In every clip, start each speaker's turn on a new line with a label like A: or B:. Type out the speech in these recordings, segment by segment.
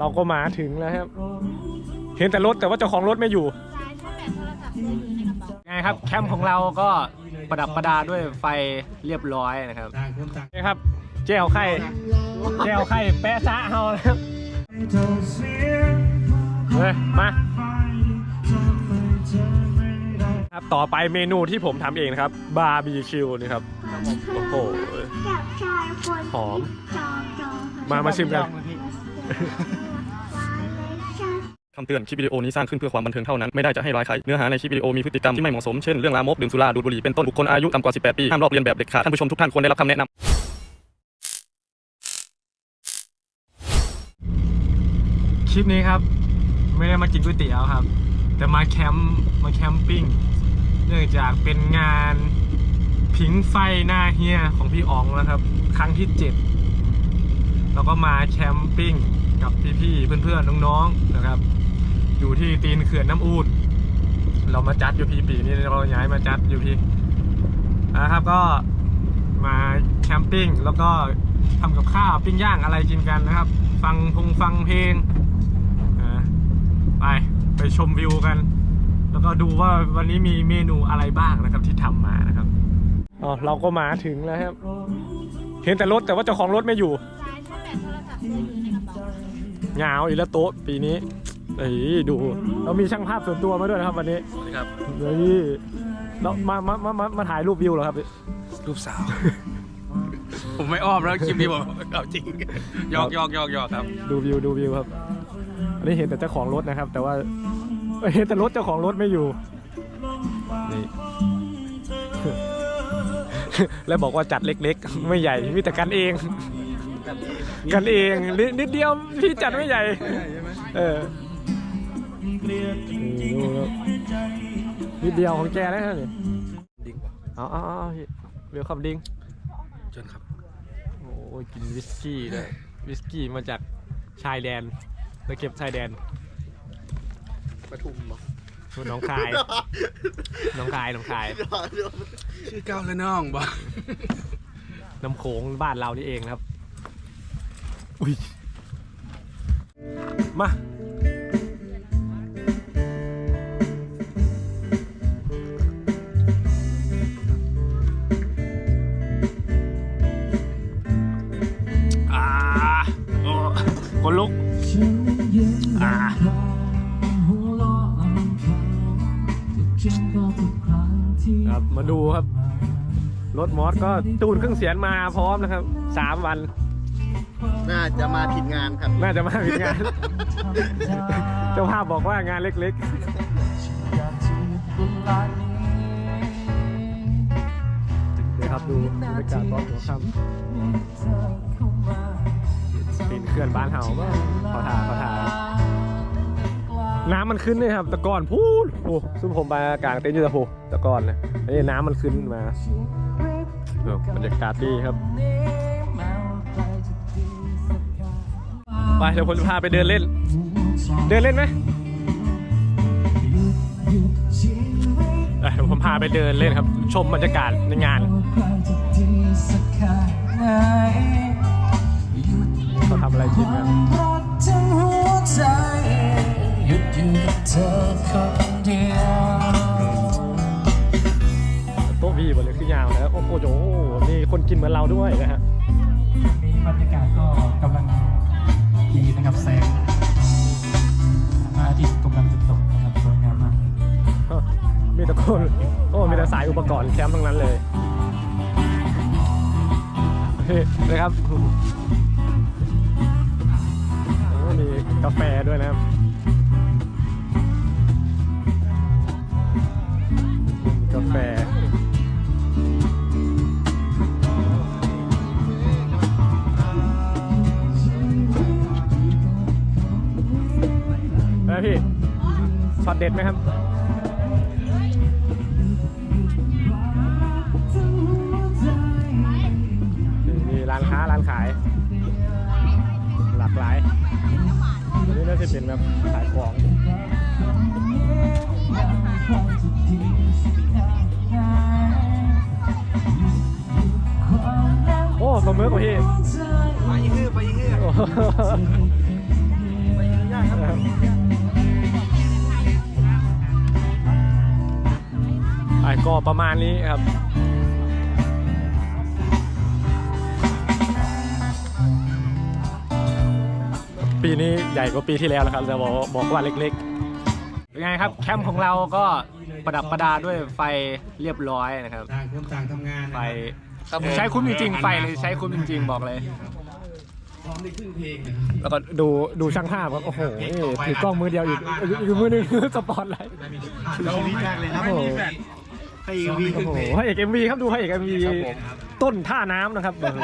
A: เราก็มาถึงแล้วครับ เห็นแต่รถแต่ว่าเจ้าของรถไม่อยู่
B: ซ้ายชาร์จแบตโทรศัพท์มือถือในกระเป๋า
A: ไงครับแคมป์ของเราก็ประดับประดาด้วยไฟเรียบร้อยนะครับ
C: ต่างคนต่าง
A: นี่ครับเจ้าไข่เจ้าไข่แปะซะเฮานะครับเฮ้ยมาครับต่อไปเมนูที่ผมทำเองนะครับบาร์บีคิวนี่ครับโอ้โห
B: กับชายคน
A: หอม
B: จอมจอม
A: มามาชิมกัน
D: คำเตือน คลิปวิดีโอนี้สร้างขึ้นเพื่อความบันเทิงเท่านั้น ไม่ได้จะให้ร้ายใคร เนื้อหาในคลิปวิดีโอมีพฤติกรรมที่ไม่เหมาะสม เช่น เรื่องลามก ดื่มสุรา ดูดบุหรี่ เป็นต้น บุคคลอายุต่ำกว่า 18 ปี ห้ามลอกเลียนแบบเด็ดขาด ท่านผู้ชมทุกท่านควรได้รับคำแนะนำ
A: คลิปนี้ครับ ไม่ได้มากินก๋วยเตี๋ยวครับ แต่มาแคมป์มาแคมปิ้งเนื่องจากเป็นงานผิงไฟหน้าเฮียของพี่อ๋องนะครับ ครั้งที่เจ็ดเราก็มาแคมปิ้งกับพี่ๆเพื่อนๆน้องๆนะครับ อยู่ที่ตีนเขื่อนน้ำอูดเรามาจัดอยู่พี่ปีนี้เราย้ายมาจัดอยู่พี่นะครับก็มาแคมปิ้งแล้วก็ทำกับข้าวปิ้งย่างอะไรกินกันนะครับ ฟังพงฟังเพลงอ่าไปไปชมวิวกัน แล้วก็ดูว่าวันนี้มีเมนูอะไรบ้างนะครับที่ทำมานะครับอ๋อเราก็มาถึงแล้วครับ เห็นแต่รถแต่ว่าเจ้าของรถไม่อยู่
B: ซ้ายชาร์จแบตโทรศัพท์มือถือในกระเป๋า
A: เหงาอีกแล้วโต๊ะปีนี้ เอ้ยดูเรามีช่างภาพส่วนตัวมาด้วยนะครับวันนี้
D: สวัสดีครับ
A: เฮ้ยเรามามามามามาถ่ายรูปวิวเหรอครับ
D: รูปสาว ผมไม่อ้อมแล้วคลิปนี้ผมเอาจริงหยอกหยอกหยอกหยอกครับ
A: ดูวิวดูวิวครับ อันนี้เห็นแต่เจ้าของรถนะครับ แต่ว่าเอ้ยเห็นแต่รถเจ้าของรถไม่อยู่นี่แล้วบอกว่าจัดเล็กๆ ไม่ใหญ่มีแต่กันเอง กันเองนิดนิดเดียวพี่จัดไม่ใหญ่ เออ นี่ดูครับนิดเดียวของแกนะครับนี่
D: ดิ้งป่ะ
A: เอาเอาเอาพี่เวลคัมดิ้ง
D: เชิญครับ
A: โอ้ยกินวิสกี้ด้วยวิสกี้มาจากชายแดนตะเก็บชายแดน
D: ปทุมป่ะ
A: นู่นหน้องคายหน้องคายหน้องคาย
D: ชื่อเก้าเลยน้องป่ะ
A: น้ำโขงบ้านเรานี่เองครับ อุ้ย มาอ่า ครับมาดูครับ รถมอสก็ตูนเครื่องเสียงมาพร้อมนะครับสามวัน
C: น่าจะมาผิดงานครับ
A: น่าจะมาผิดงาน เจ้าภาพบอกว่างานเล็กๆเดี๋ยวครับดูบรรยากาศตอนหัวค่ำปีนเขื่อนบ้านเฮาก็ขอทาขอทา น้ำมันขึ้นเลยครับตะกอนพูดโอ้ซึ่งผมมากลางเต็นท์อยู่ตะโพตะกอนเลยนี่น้ำมันขึ้นมาเออบรรยากาศดีครับ ไปเดี๋ยวผมจะพาไปเดินเล่น เดินเล่นไหมเอ้ยเดี๋ยวผมพาไปเดินเล่นครับ ชมบรรยากาศในงานเขาทำอะไรกินกัน
E: หยุด อยู่กับเธอคนเดียว
A: โต๊ะวีบนเลยคือยาวนะโอ้โหโอ้โหนี่คนกินเหมือนเราด้วยนะฮะ
E: นี้บรรยากาศก็กำลังดีนะครับแสงพระอาทิตย์กำลังจะตกนะครับสวยงามมาก
A: มีแต่คนโอ้มีแต่สายอุปกรณ์แคมป์ทั้งนั้นเลยเฮ้ยนะครับโอ้มีกาแฟด้วยนะครับ ด็ดไหมครับมีร้านค้าร้านขาย หลากหลายอันนี้น่าจะเป็นแบบขายของโอ้สมมือกว่าพี่
C: ไปยื้อไปยื้อ
A: โอ้ก็ ประมาณนี้ครับปีนี้ใหญ่กว่าปีที่แล้วแล้วครับจะบอกบอกว่าเล็กๆเป็นไงครับแคมป์ของเราก็ประดับประดาด้วยไฟเรียบร้อยนะครับ
F: ต่างคนต่างทำงาน
A: ไฟใช้คุ้มจริงๆไฟเลยใช้คุ้มจริงๆบอกเลย
F: พร้อมได้ครึ่งเพลงนะ
A: แล้วก็ดูดูช่างภาพครับโอ้โหถือกล้องมือเดียวอีกอีกอีกมือหนึงสปอตไลท์
C: เราวิจารณ์เลยครับ
A: โอ้
C: ผ
A: โห
C: มให้วี
A: โอ้โหให้เอกเอ็มวีครับดูให้เอกเอ็มวีต้นท่าน้ำนะครับโอ้โห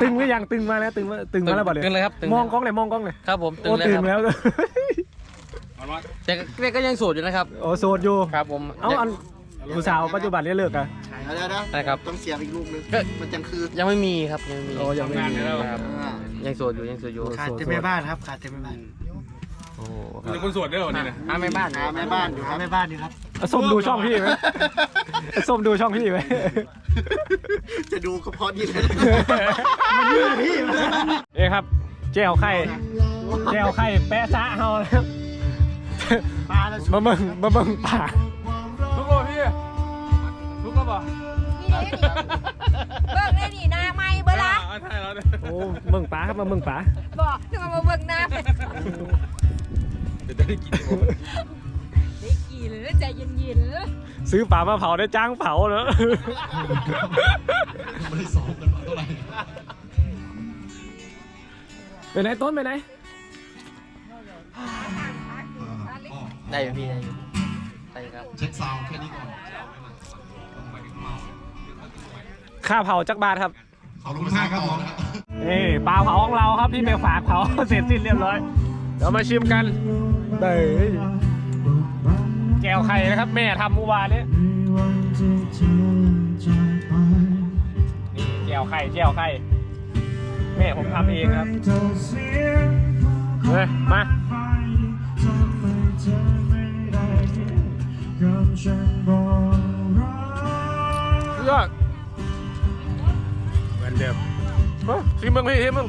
A: ตึงหรือยังตึงมาแล้วตึงมาตึงมาแล้วบ่เลย
G: ตึงเลยครับตึง
A: มองกล้องเลยมองกล้องเลย
G: ครับผมตึง
A: โอ้
G: แล้ว
A: ตึ
G: ค
A: ง
G: รับ
A: แล้ว
G: แต่แต่ก็ยังโสดอยู่นะครับ
A: โอ้โสดอยู่
G: ครับผม
A: เอาอันผู้สาวปัจจุบันนี้เลิกอะ
C: เดี๋ยวนะ
G: ได้ครับ
C: ต้องเสียบอีกลูกนึง
G: ก็
C: มันจังคือ
G: ยังไม่มีครับยังไม่มี
A: โอ้ยังไม่มี
G: ครับ
C: อ่า
G: ยังโสดอยู่ยังโสดอยู่
C: ขาดแต่แม่บ้านครับ ขาดแต่แม่บ้าน
A: โอ้
F: เป็นคนสวดเด้อนี่นะ
G: หาไม่บ้าน
C: หาแม่บ้านอยู่ครับแม่บ้านอยู่ครับ
A: เอาส้มดูช่องพี่ไหมเอาส้มดูช่องพี่ไหม
C: จะดูก็เพราะนี่แหละ
A: เอ้ครับแจ้วไข่แจ้วไข่แปะซะเฮานะครับ
C: ปลาแล้ว
A: มาเบิ่งมาเบิ่งป่า
F: ทุกคนพี่ทุกคนป่ะ
B: เบิ่งได้นี่นาไม่เบิ่งละ
F: ใช่แล้วเนี่ย
A: โอ้เบิ่งป่าครับมาเบิ่งป่า
B: บอกถึงมาเบิ่งหน้าไป
F: เดี๋ยว จะได้กิน
B: ได้กี่หรือใจเย็นๆเลย
A: ซื้อป่ามาเผาได้จ้างเผาเนอะไปไหนต้นไปไหน
G: ได้อยู่พี่ได้อยู่ได้ครับ
A: ค่าเผาจักบาทครับ
F: ขอบคุณมากครับผม
A: นี่ปลาเผาของเราครับที่ไปฝากเผาเสร็จสิ้นเรียบร้อย เดี๋ยวมาชิมกันเด้แก้วไข่นะครับ แม่ทำเมื่อวานนี้นี่แก้วไข่แก้วไข่แม่ผมทำเองครับเฮ้ยมาเลือกเหมือนเดิมเฮ้ยชิมมึงพี่ชิมมึง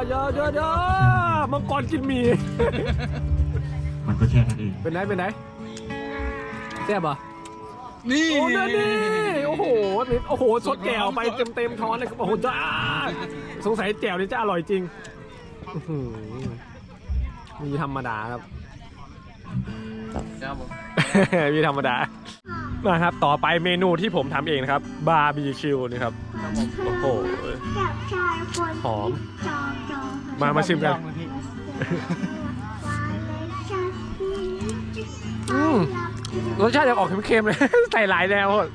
A: โหเยอะเย
G: อะเย
A: อะเยอะเยอะมังกรกินหมี
E: มันก็แค่นั้นเอง
A: เป็นไหนเป็นไหนแซ่บอะ
F: นี่
A: โอ้นั่นนี่โอ้โหนี่โอ้โหสดแก้วไปเต็มเต็มๆช้อนเลยครับโอ้โหจ้าสงสัยแก้วนี่จะอร่อยจริงอื้อหือมีธรรมดาครับ
G: ครับผม
A: มีธรรมดา มาครับ ต่อไปเมนูที่ผมทำเองนะครับ บาร์บีคิวนี่ครับ โอ้โห
B: กับชายคน
A: หอม
B: จองจอง
A: มามาชิมกัน อืม รสชาติยังออกเค็มๆเลย ใส่หลายแนวอะ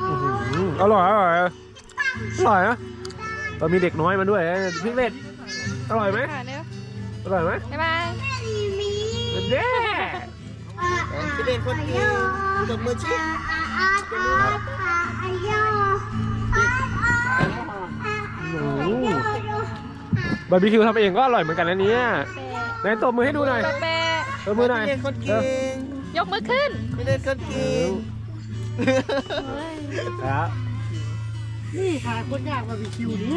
A: อื้อหืออร่อยอร่อยอร่อยนะเรามีเด็กน้อยมาด้วยพี่เล็ดอร่อยไหม
B: ค่ะเนี่ย
A: อร่อยไหม
B: บ๊ายบาย
A: เย้
C: พี่เด่นคนเก่งตบมือชิด
A: บาร์บีคิวทำเองก็อร่อยเหมือนกันนะเนี่ยไหนตบมือให้ดูหน่อย
B: แปะ
A: ตบมือหน่อย
C: พี่เด่นคนเก่ง
B: ยกมือขึ้น
C: พี่เด่นคนเก่ง
A: ครับ
C: นี่ค่ะคนยากมาบีคิวนี้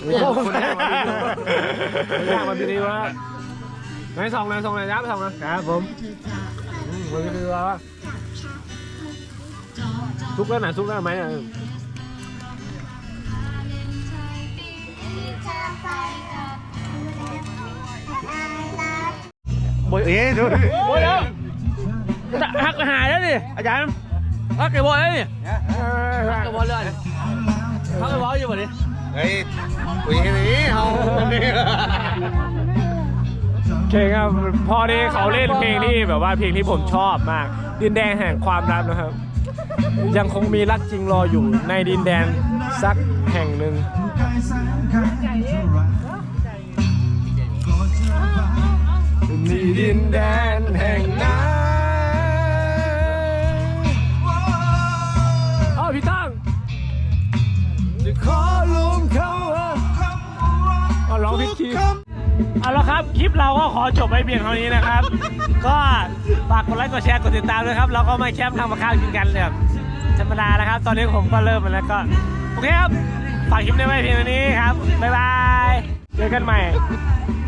A: โอ้โหคนแรกมาดีคนแรกมาดีวะ ไหนส่องหน่อยส่องหน่อยยับส่องหน่อยครับผมอืมมันคือว่าซุกแล้วไหนะซุกแล้วไหมอะโบยเอ๊ะดูโบยแล้วจะหักหายแล้วดิอาจารย์
G: พักไอ้บอลเลยพักไอ้บอลเลยพักไอ้บอลอยู่บ่ดิ
C: เฮ้ยคุยแค่นี้เอา เนี่ย
A: โอเคครับพอดีเขาเล่นเพลงที่แบบว่าเพลงที่ผมชอบมาก ดินแดนแห่งความรักนะครับ ยังคงมีรักจริงรออยู่ในดินแดนสักแห่งหนึ่งมีดินแดนแห่งนั้นเอาพี่ตั้งจะขอลงเขาเอาร้องพี่คี เอาละครับ คลิปเราก็ขอจบไปเพียงเท่านี้นะครับ ก็ฝากกดไลค์กดแชร์กดติดตามด้วยครับ เราก็มาแคมป์ทำกับข้าวกินกันแบบธรรมดานะครับ ตอนนี้ผมก็เริ่มแล้วก็ โอเคครับ ฝากคลิปนี้ไว้เพียงเท่านี้ครับ บ๊ายบาย เจอกันใหม่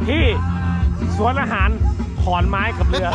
A: ที่สวนอาหารขอนไม้กับเรือ